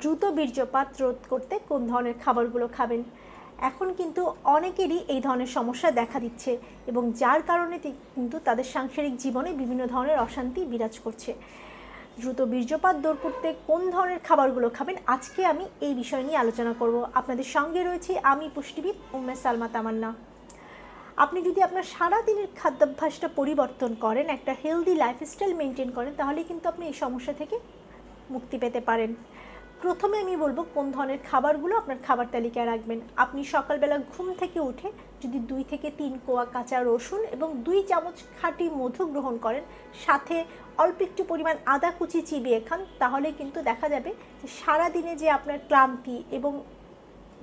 দ্রুত বীর্যপাত রোধ করতে কোন ধরনের খাবারগুলো খাবেন? এখন কিন্তু অনেকেরই এই ধরনের সমস্যা দেখা দিচ্ছে এবং যার কারণে কিন্তু তাদের সাংসারিক জীবনে বিভিন্ন ধরনের অশান্তি বিরাজ করছে। দ্রুত বীর্যপাত দূর করতে কোন ধরনের খাবারগুলো খাবেন? আজকে আমি এই বিষয় নিয়ে আলোচনা করব। আপনাদের সঙ্গে রয়েছি আমি পুষ্টিবিদ উম্মে সালমা তামান্না। আপনি যদি আপনার সারা দিনের খাদ্যাভ্যাসটা পরিবর্তন করেন, একটা হেলদি লাইফস্টাইল মেনটেন করেন তাহলে কিন্তু আপনি এই সমস্যা থেকে মুক্তি পেতে পারেন। প্রথমে আমি বলব কোন ধরনের খাবারগুলো আপনার খাবার তালিকায় রাখবেন। আপনি সকালবেলা ঘুম থেকে উঠে যদি দুই থেকে তিন কোয়া কাঁচা রসুন এবং দুই চামচ খাঁটি মধু গ্রহণ করেন, সাথে অল্প একটু পরিমাণ আদা কুচি চিবিয়ে খান, তাহলে কিন্তু দেখা যাবে যে সারাদিনে যে আপনার ক্লান্তি এবং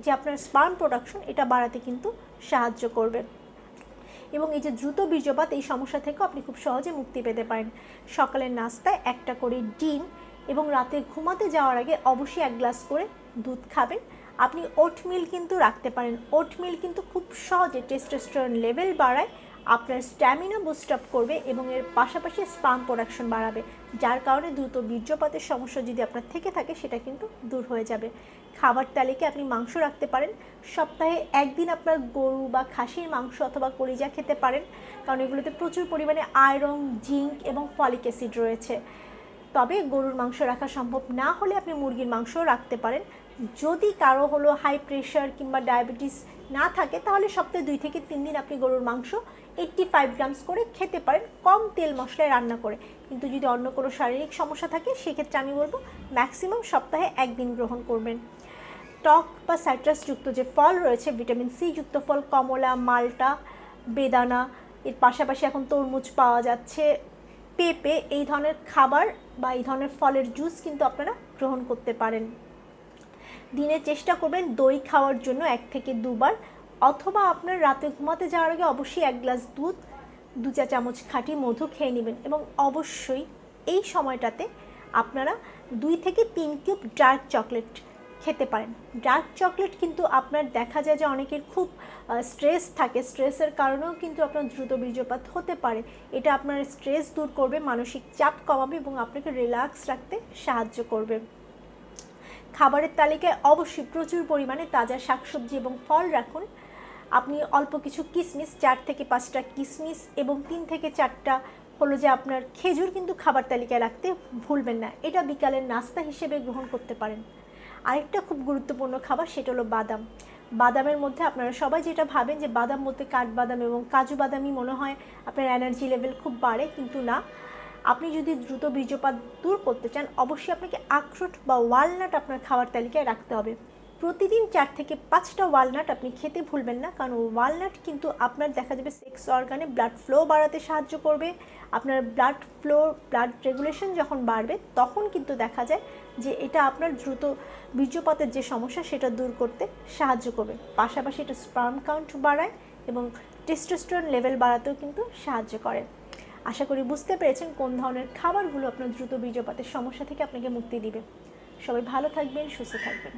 যে আপনার স্পার্ম প্রোডাকশন, এটা বাড়াতে কিন্তু সাহায্য করবে। এবং এই যে দ্রুত বীর্যপাত, এই সমস্যা থেকেও আপনি খুব সহজে মুক্তি পেতে পারেন। সকালের নাস্তায় একটা করে ডিম এবং রাতে ঘুমাতে যাওয়ার আগে অবশ্যই এক গ্লাস করে দুধ খাবেন। আপনি ওটমিল কিন্তু রাখতে পারেন। ওটমিল কিন্তু খুব সহজে টেস্টোস্টেরন লেভেল বাড়ায়, আপনার স্ট্যামিনা বুস্ট আপ করবে এবং এর পাশাপাশি স্পাম প্রোডাকশন বাড়াবে। যার কারণে দ্রুত বীর্যপাতের সমস্যা যদি আপনার থেকে থাকে, সেটা কিন্তু দূর হয়ে যাবে। খাবার তালিকায় আপনি মাংস রাখতে পারেন। সপ্তাহে একদিন আপনার গরু বা খাসির মাংস অথবা কলিজা খেতে পারেন। কারণ এগুলোতে প্রচুর পরিমাণে আয়রন জিঙ্ক এবং ফলিক অ্যাসিড রয়েছে। তবে গরুর মাংস রাখা সম্ভব না হলে আপনি মুরগির মাংস রাখতে পারেন। যদি কারও হলো হাই প্রেশার কিংবা ডায়াবেটিস না থাকে, তাহলে সপ্তাহে দুই থেকে তিন দিন আপনি গরুর মাংস এইট্টি ফাইভ গ্রামস করে খেতে পারেন কম তেল মশলায় রান্না করে। কিন্তু যদি অন্য কোনো শারীরিক সমস্যা থাকে, সেক্ষেত্রে আমি বলব ম্যাক্সিমাম সপ্তাহে একদিন গ্রহণ করবেন। টক বা সাইট্রাসযুক্ত যে ফল রয়েছে ভিটামিন সি যুক্ত ফল, কমলা, মালটা, বেদানা, এর পাশাপাশি এখন তরমুজ পাওয়া যাচ্ছে পেঁপে এই ধরনের খাবার বা এই ধরনের ফলের জুস কিন্তু আপনারা গ্রহণ করতে পারেন। দিনে চেষ্টা করবেন দই খাওয়ার জন্য এক থেকে দুবার, অথবা আপনার রাতে ঘুমাতে যাওয়ার আগে অবশ্যই এক গ্লাস দুধ, দু চা চামচ খাঁটি মধু খেয়ে নেবেন এবং অবশ্যই এই সময়টাতে আপনারা দুই থেকে তিন কিউব ডার্ক চকলেট খেতে পারেন। ডার্ক চকলেট কিন্তু আপনার দেখা যায় যে অনেকের খুব স্ট্রেস থাকে। স্ট্রেসের কারণেও কিন্তু আপনার দ্রুত বীর্যপাত হতে পারে। এটা আপনার স্ট্রেস দূর করবে, মানসিক চাপ কমাবে এবং আপনাকে রিল্যাক্স রাখতে সাহায্য করবে। খাবারের তালিকায় অবশ্যই প্রচুর পরিমাণে তাজা শাকসবজি এবং ফল রাখুন। আপনি অল্প কিছু কিশমিশ চার থেকে পাঁচটা কিশমিশ এবং তিন থেকে চারটা হলো যে আপনার খেজুর কিন্তু খাবার তালিকায় রাখতে ভুলবেন না। এটা বিকালের নাস্তা হিসেবে গ্রহণ করতে পারেন। আরেকটা খুব গুরুত্বপূর্ণ খাবার, সেটা হলো বাদাম। বাদামের মধ্যে আপনারা সবাই যেটা ভাবেন যে বাদাম মধ্যে কাঠবাদাম এবং কাজু বাদামই মনে হয় আপনার এনার্জি লেভেল খুব বাড়ে, কিন্তু না। আপনি যদি দ্রুত বীর্যপাত দূর করতে চান, অবশ্যই আপনাকে আখরোট বা ওয়ালনাট আপনার খাবার তালিকায় রাখতে হবে। প্রতিদিন চার থেকে পাঁচটা ওয়ালনাট আপনি খেতে ভুলবেন না, কারণ ওয়ালনাট কিন্তু আপনার দেখা যাবে সেক্স অর্গানে ব্লাড ফ্লো বাড়াতে সাহায্য করবে। আপনার ব্লাড ফ্লো ব্লাড রেগুলেশন যখন বাড়বে, তখন কিন্তু দেখা যায় যে এটা আপনার দ্রুত বীর্যপাতের যে সমস্যা, সেটা দূর করতে সাহায্য করবে। পাশাপাশি এটা স্পার্ম কাউন্ট বাড়ায় এবং টেস্টোস্টেরন লেভেল বাড়াতেও কিন্তু সাহায্য করে। আশা করি বুঝতে পেরেছেন কোন ধরনের খাবারগুলো আপনার দ্রুত বীর্যপাতের সমস্যা থেকে আপনাকে মুক্তি দিবে। সবাই ভালো থাকবেন, সুস্থ থাকবেন।